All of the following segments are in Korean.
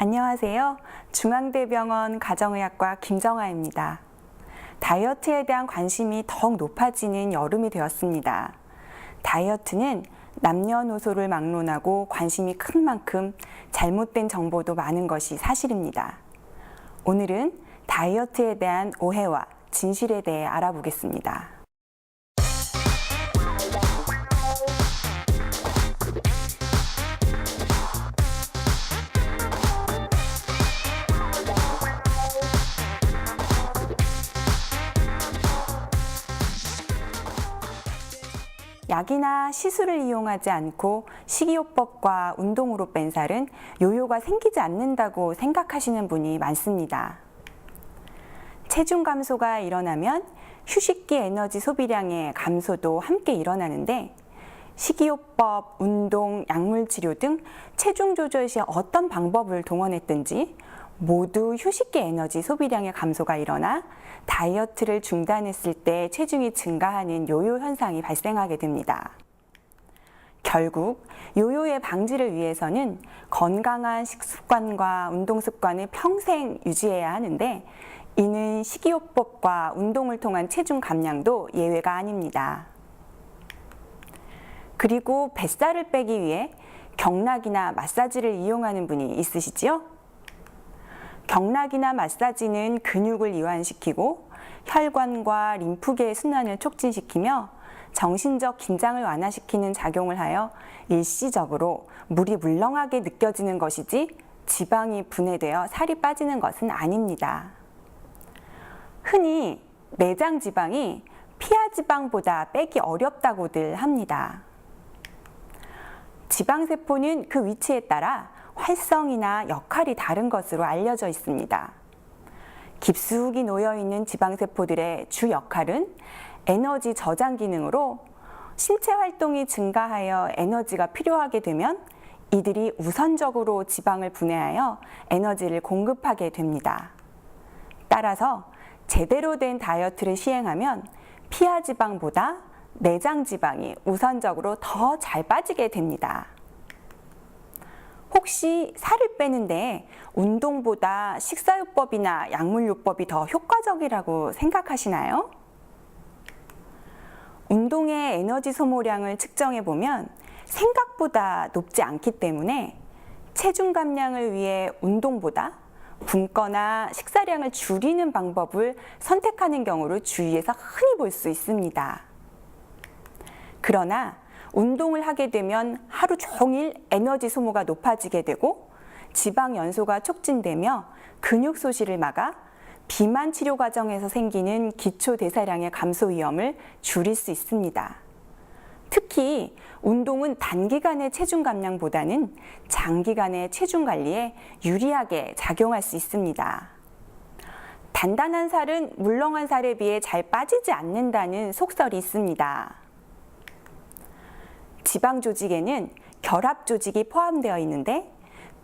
안녕하세요. 중앙대병원 가정의학과 김정아입니다. 다이어트에 대한 관심이 더욱 높아지는 여름이 되었습니다. 다이어트는 남녀노소를 막론하고 관심이 큰 만큼 잘못된 정보도 많은 것이 사실입니다. 오늘은 다이어트에 대한 오해와 진실에 대해 알아보겠습니다. 약이나 시술을 이용하지 않고 식이요법과 운동으로 뺀 살은 요요가 생기지 않는다고 생각하시는 분이 많습니다. 체중 감소가 일어나면 휴식기 에너지 소비량의 감소도 함께 일어나는데 식이요법, 운동, 약물 치료 등 체중 조절 시 어떤 방법을 동원했든지 모두 휴식기 에너지 소비량의 감소가 일어나 다이어트를 중단했을 때 체중이 증가하는 요요 현상이 발생하게 됩니다. 결국 요요의 방지를 위해서는 건강한 식습관과 운동 습관을 평생 유지해야 하는데 이는 식이요법과 운동을 통한 체중 감량도 예외가 아닙니다. 그리고 뱃살을 빼기 위해 경락이나 마사지를 이용하는 분이 있으시지요? 경락이나 마사지는 근육을 이완시키고 혈관과 림프계의 순환을 촉진시키며 정신적 긴장을 완화시키는 작용을 하여 일시적으로 물이 물렁하게 느껴지는 것이지 지방이 분해되어 살이 빠지는 것은 아닙니다. 흔히 내장 지방이 피하 지방보다 빼기 어렵다고들 합니다. 지방세포는 그 위치에 따라 활성이나 역할이 다른 것으로 알려져 있습니다. 깊숙이 놓여 있는 지방세포들의 주 역할은 에너지 저장 기능으로 신체 활동이 증가하여 에너지가 필요하게 되면 이들이 우선적으로 지방을 분해하여 에너지를 공급하게 됩니다. 따라서 제대로 된 다이어트를 시행하면 피하 지방보다 내장 지방이 우선적으로 더 잘 빠지게 됩니다. 혹시 살을 빼는데 운동보다 식사요법이나 약물요법이 더 효과적이라고 생각하시나요? 운동의 에너지 소모량을 측정해 보면 생각보다 높지 않기 때문에 체중 감량을 위해 운동보다 굶거나 식사량을 줄이는 방법을 선택하는 경우를 주위에서 흔히 볼 수 있습니다. 그러나 운동을 하게 되면 하루 종일 에너지 소모가 높아지게 되고 지방 연소가 촉진되며 근육 소실을 막아 비만 치료 과정에서 생기는 기초 대사량의 감소 위험을 줄일 수 있습니다. 특히 운동은 단기간의 체중 감량보다는 장기간의 체중 관리에 유리하게 작용할 수 있습니다. 단단한 살은 물렁한 살에 비해 잘 빠지지 않는다는 속설이 있습니다. 지방 조직에는 결합 조직이 포함되어 있는데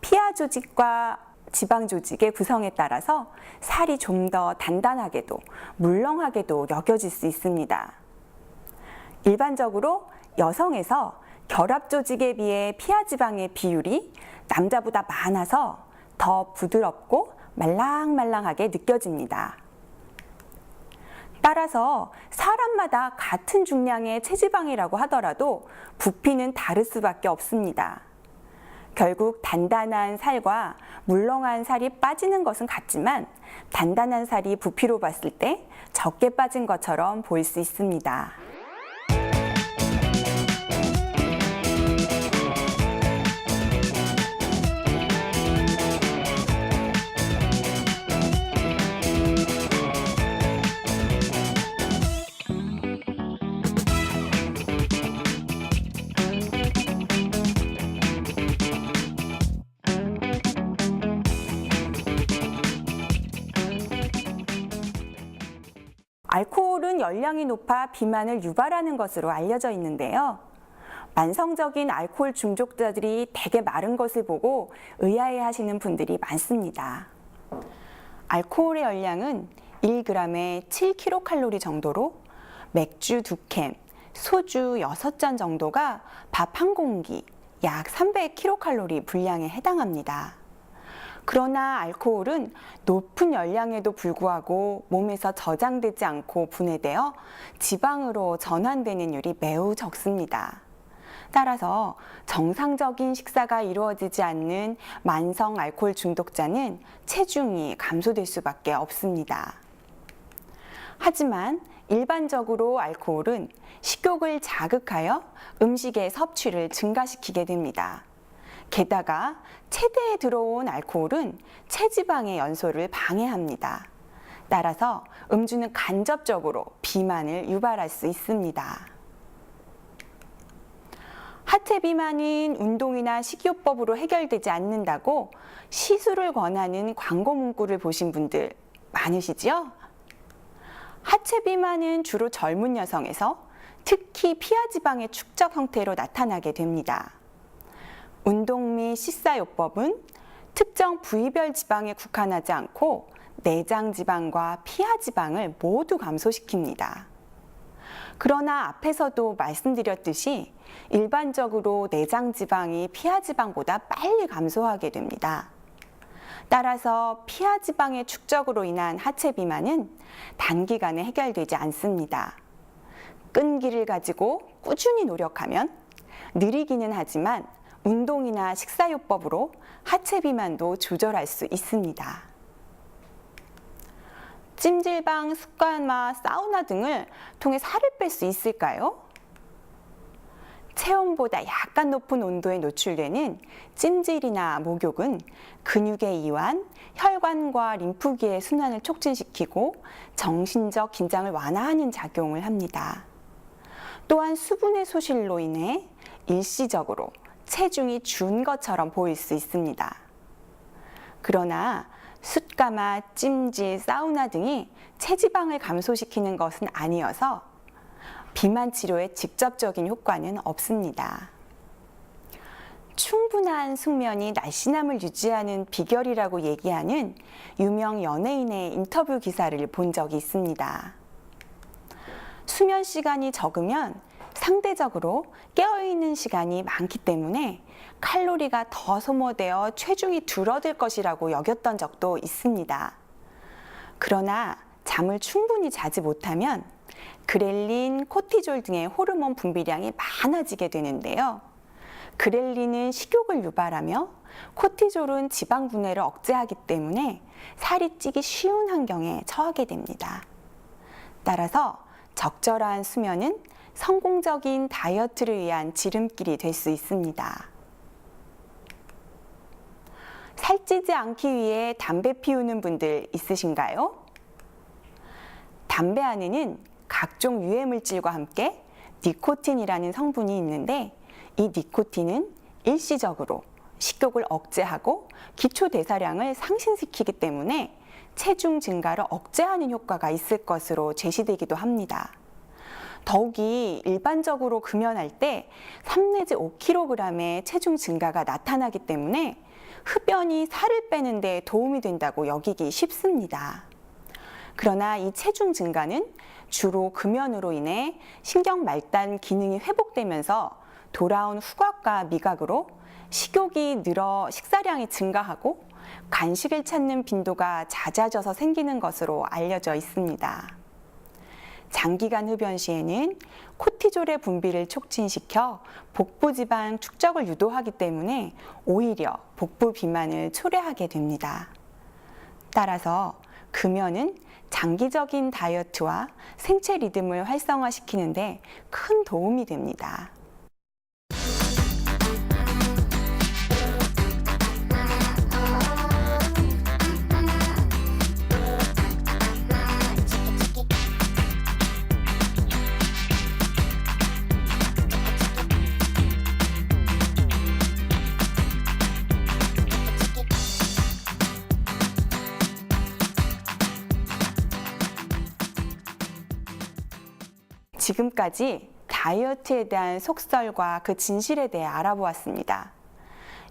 피하 조직과 지방 조직의 구성에 따라서 살이 좀 더 단단하게도 물렁하게도 여겨질 수 있습니다. 일반적으로 여성에서 결합 조직에 비해 피하 지방의 비율이 남자보다 많아서 더 부드럽고 말랑말랑하게 느껴집니다. 따라서 사람마다 같은 중량의 체지방이라고 하더라도 부피는 다를 수밖에 없습니다. 결국 단단한 살과 물렁한 살이 빠지는 것은 같지만 단단한 살이 부피로 봤을 때 적게 빠진 것처럼 보일 수 있습니다. 알코올은 열량이 높아 비만을 유발하는 것으로 알려져 있는데요. 만성적인 알코올 중독자들이 대개 마른 것을 보고 의아해 하시는 분들이 많습니다. 알코올의 열량은 1g에 7kcal 정도로 맥주 2캔, 소주 6잔 정도가 밥 한 공기, 약 300kcal 분량에 해당합니다. 그러나 알코올은 높은 열량에도 불구하고 몸에서 저장되지 않고 분해되어 지방으로 전환되는 율이 매우 적습니다. 따라서 정상적인 식사가 이루어지지 않는 만성 알코올 중독자는 체중이 감소될 수밖에 없습니다. 하지만 일반적으로 알코올은 식욕을 자극하여 음식의 섭취를 증가시키게 됩니다. 게다가 체대에 들어온 알코올은 체지방의 연소를 방해합니다. 따라서 음주는 간접적으로 비만을 유발할 수 있습니다. 하체 비만은 운동이나 식이요법으로 해결되지 않는다고 시술을 권하는 광고 문구를 보신 분들 많으시지요? 하체 비만은 주로 젊은 여성에서 특히 피하 지방의 축적 형태로 나타나게 됩니다. 운동 및 식사요법은 특정 부위별 지방에 국한하지 않고 내장 지방과 피하 지방을 모두 감소시킵니다. 그러나 앞에서도 말씀드렸듯이 일반적으로 내장 지방이 피하 지방보다 빨리 감소하게 됩니다. 따라서 피하 지방의 축적으로 인한 하체 비만은 단기간에 해결되지 않습니다. 끈기를 가지고 꾸준히 노력하면 느리기는 하지만 운동이나 식사요법으로 하체 비만도 조절할 수 있습니다. 찜질방, 습관마, 사우나 등을 통해 살을 뺄 수 있을까요? 체온보다 약간 높은 온도에 노출되는 찜질이나 목욕은 근육의 이완, 혈관과 림프기의 순환을 촉진시키고 정신적 긴장을 완화하는 작용을 합니다. 또한 수분의 소실로 인해 일시적으로 체중이 준 것처럼 보일 수 있습니다. 그러나 숯가마, 찜질, 사우나 등이 체지방을 감소시키는 것은 아니어서 비만 치료에 직접적인 효과는 없습니다. 충분한 숙면이 날씬함을 유지하는 비결이라고 얘기하는 유명 연예인의 인터뷰 기사를 본 적이 있습니다. 수면 시간이 적으면 상대적으로 깨어있는 시간이 많기 때문에 칼로리가 더 소모되어 체중이 줄어들 것이라고 여겼던 적도 있습니다. 그러나 잠을 충분히 자지 못하면 그렐린, 코티졸 등의 호르몬 분비량이 많아지게 되는데요. 그렐린은 식욕을 유발하며 코티졸은 지방 분해를 억제하기 때문에 살이 찌기 쉬운 환경에 처하게 됩니다. 따라서 적절한 수면은 성공적인 다이어트를 위한 지름길이 될 수 있습니다. 살찌지 않기 위해 담배 피우는 분들 있으신가요? 담배 안에는 각종 유해 물질과 함께 니코틴이라는 성분이 있는데 이 니코틴은 일시적으로 식욕을 억제하고 기초 대사량을 상승시키기 때문에 체중 증가를 억제하는 효과가 있을 것으로 제시되기도 합니다. 더욱이 일반적으로 금연할 때 3 내지 5kg의 체중 증가가 나타나기 때문에 흡연이 살을 빼는 데 도움이 된다고 여기기 쉽습니다. 그러나 이 체중 증가는 주로 금연으로 인해 신경 말단 기능이 회복되면서 돌아온 후각과 미각으로 식욕이 늘어 식사량이 증가하고 간식을 찾는 빈도가 잦아져서 생기는 것으로 알려져 있습니다. 장기간 흡연 시에는 코티졸의 분비를 촉진시켜 복부 지방 축적을 유도하기 때문에 오히려 복부 비만을 초래하게 됩니다. 따라서 금연은 장기적인 다이어트와 생체 리듬을 활성화시키는데 큰 도움이 됩니다. 지금까지 다이어트에 대한 속설과 그 진실에 대해 알아보았습니다.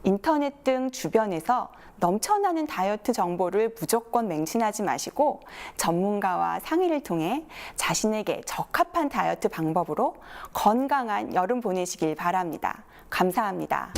인터넷 등 주변에서 넘쳐나는 다이어트 정보를 무조건 맹신하지 마시고 전문가와 상의를 통해 자신에게 적합한 다이어트 방법으로 건강한 여름 보내시길 바랍니다. 감사합니다.